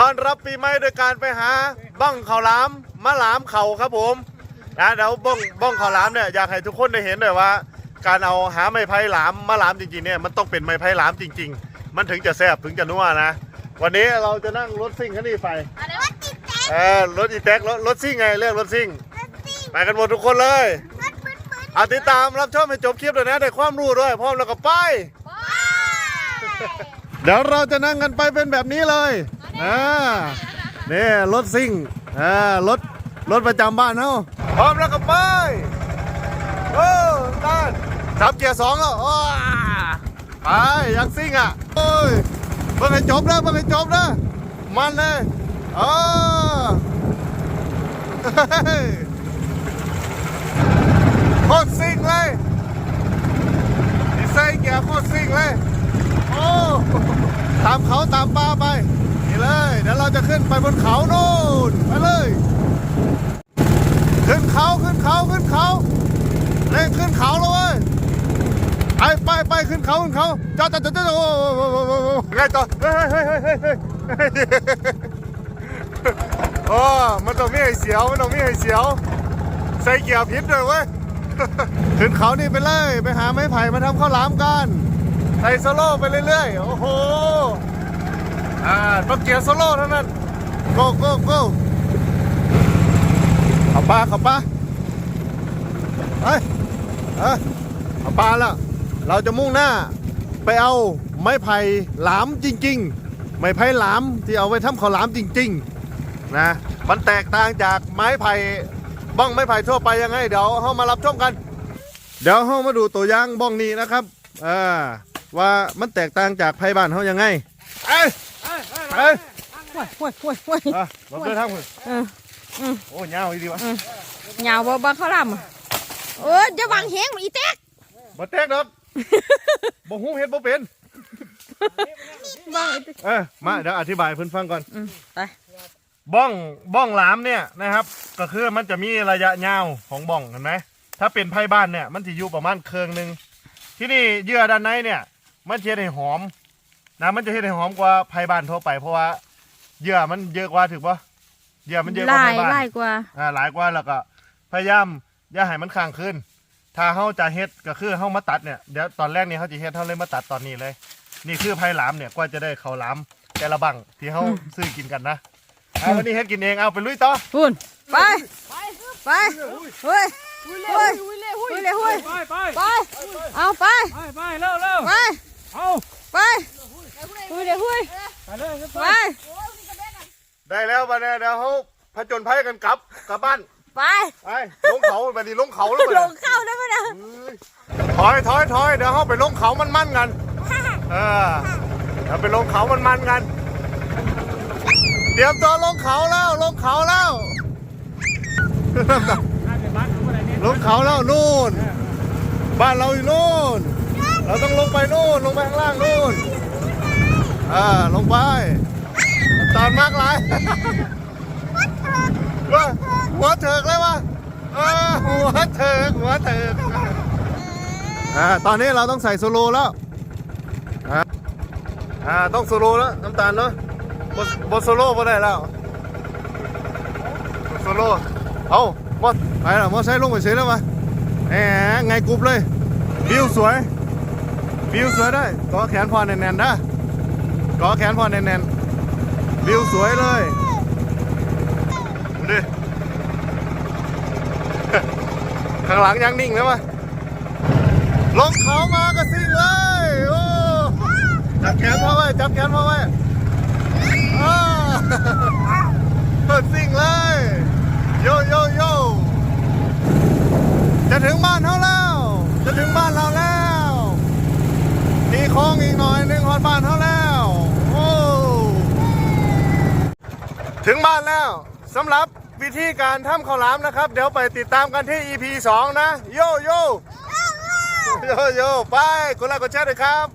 ตอนรับปีใหม่โดยการไปหาบ้องข้าวหลามมะหลามเข่าครับผมนะเดี๋ยวบ้องบ้องข้าวหลามเนี่ยอยากให้ทุกคนได้เห็นเลยว่า การเอาหาไม้ไผ่หลามมะหลามจริงๆเนี่ยมันต้องเป็นไม้ไผ่หลามจริง ๆ มันถึงจะแซ่บถึงจะนัวนะ วันนี้เราจะนั่งรถซิ่งคันนี้ไปอะไรวะติดแจ๊เออรถอีแท็กรถรถซิ่งไงเรียกรถซิ่งรถซิ่งไปกันหมดทุกคนเลยรถปืนปืนเอาติดตามรับชมให้จบคลิปเลยนะได้ความรู้ด้วยพร้อมแล้วก็ไปว้าเดี๋ยวเราจะนั่งกันไปเป็นแบบนี้เลย อ่านี่รถซิ่งอ่ารถรถประจำบ้านเฮาพร้อมแล้วก็ไปโอ้ด้านขับเกียร์สองแล้วไปยังซิ่งอะโอ้ยเพิ่งให้จบนะเพิ่งให้จบนะมันเลยอ๋อเฮ้ยโคตรซิ่งเลยดีไซน์เกียร์โคตรซิ่งเลย โอ้ตามเขาตามป่าไป นี่เลย เดี๋ยวเราจะขึ้ นไปบนเขาโน่นไปเลย ขึ้นเขาขึ้นเขาขึ้นเขาเร่งขึ้นเขาแล้วเว้ยไปไปไปขึ้นเขาขึ้นเขาจอดจอดจอดจอดโอ้โหไงต่อเฮ้ยเฮ้ยเฮ้ยเฮ้ยเฮ้ยโอ้มันต้องมีให้เสียวมันต้องมีให้เสียว ใส่เกียร์พิษเลยเว้ยขึ้นเขานี่ไปเลย ไปหาไม้ไผ่มาทำข้าวหลามกันใส่โซโล่ไปเรื่อยๆ โอ้โห อ่าต้องเกียร์โซโล่เท่านั้น ก้โก้โก้เอาปลาเอาปลาไปเอ้ยเอาปลาล้วเราจะมุ่งหน้าไปเอาไม้ไผ่หลามจริง ๆ ไม้ไผ่หลามที่เอาไว้ทำข้าวหลามจริง ๆ นะมันแตกต่างจากไม้ไผ่บ้องไม้ไผ่ทั่วไปยังไงเดี๋ยวเรามารับชมกัน เดี๋ยวเรามาดูตัวอย่างบ้องนี้นะครับอ่าว่ามันแตกต่างจากไผ่บ้านเขายังไงเอ้ยเอ้ย วยห่วยห่วยห่วยอะเราเดินทางคุณเออโอ้ยาวอีดีวะเหงาบ่บ่เขาลำอะเออจะวางแหงมาอีแตกบ่แตกดอกบ่ฮู้เฮ็ดบ่เป็นวางอีแตกเออมาเดี๋ยวอธิบายให้เพิ่นฟังก่อนอืมไปบ้องบ้องหลามเนี่ยนะครับ ก็คือมันจะมีระยะยาวของบ้องเห็นไหมถ้าเป็นไผ่บ้านเนี่ยมันจะอยู่ประมาณเคืองหนึ่งที่นี่เยื่อด้านในเนี่ย มันจะเฮ็ดให้หอมนะมันจะเฮ็ดให้หอมกว่าไผ่บ้านทั่วไปเพราะว่า เยื่อมันเยอะกว่าถูกปะเยื่อมันเยอะกว่าลาไผ่ยบ้านลายกว่า อ่าหลายกว่าแล้วก็ พยายามอย่าให้มันค้างคืนถ้าเฮาจะเฮ็ดก็คือเฮามาตัดเนี่ยเดี๋ยวตอนแรกนี่เฮาจะเฮ็ดเฮาเลยมาตัดตอนนี้เลย นี่คือไผ่หลามเนี่ยกว่าจะได้ข้าวหลามแต่ละบังที่เฮาซื้อกินกันนะเอาวันนี้เฮ็ดกินเองเอาไปลุยต่อ พุ่นไป ไป เฮ้ยเฮ้ยหุยเลยหุยเลยหุยไปไปไป เอาไป ไปไปเร็วเร็วไป เอาไปหุยเลยหุยไปเลยไปไป ได้แล้วบัดนี้เดี๋ยวเฮาผจญภัยกันกลับกลับบ้านไปไปลงเขาบัดนี้ลงเขาแล้วบัดลนี้งเข้าได้ไหมนะถอยถอยถอยเดี๋ยวเฮาไปลงเขามันๆกันเออเดี๋ยวไปลงเขามันๆกัน เตรียมตัวลงเขาแล้วลงเขาแล้วให้ไปบ้านของอะไรเนี่ยลงเขาแล้วนู่น บ้านเราอยู่นู่น เราต้องลงไปนู่นลงไปข้างล่างนู่นอ่าลงไป ตอนมากหลายว่าหัวเถิกเลยวะเออหัวเถิกหัวเถิกอ่าตอนนี้เราต้องใส่โซโลแล้วอ่าอ่าต้องโซโลแล้วน้ำตาลเนาะบนบนโซโลบ่ได้แล้วโซโลเอามอไปละมอไซค์ลงไปเสียแล้วมาแหมไงกรุบเลยวิวสวยวิวสวยได้กอแขนพอแน่นๆนะกอแขนพอแน่นๆ วิวสวยเลยดูดิข้างหลังยังนิ่งเลยวะลงเขามาก็ซิ่งเลยโอ้จับแขนพ่อไว้จับแขนพ่อไว้เปิดซิ่งเลยโยโยโยจะถึงบ้านเขาแล้ว จะถึงบ้านเราแล้วมีโค้งอีกหน่อยหนึ่งฮอดบ้านเขาแล้ว ถึงบ้านแล้วสำหรับวิธีการทำข้าวหลามนะครับ เดี๋ยวไปติดตามกันที่ EP 2 นะ โยโยโยโยไปกดไลค์กดแชร์ด้วยครับ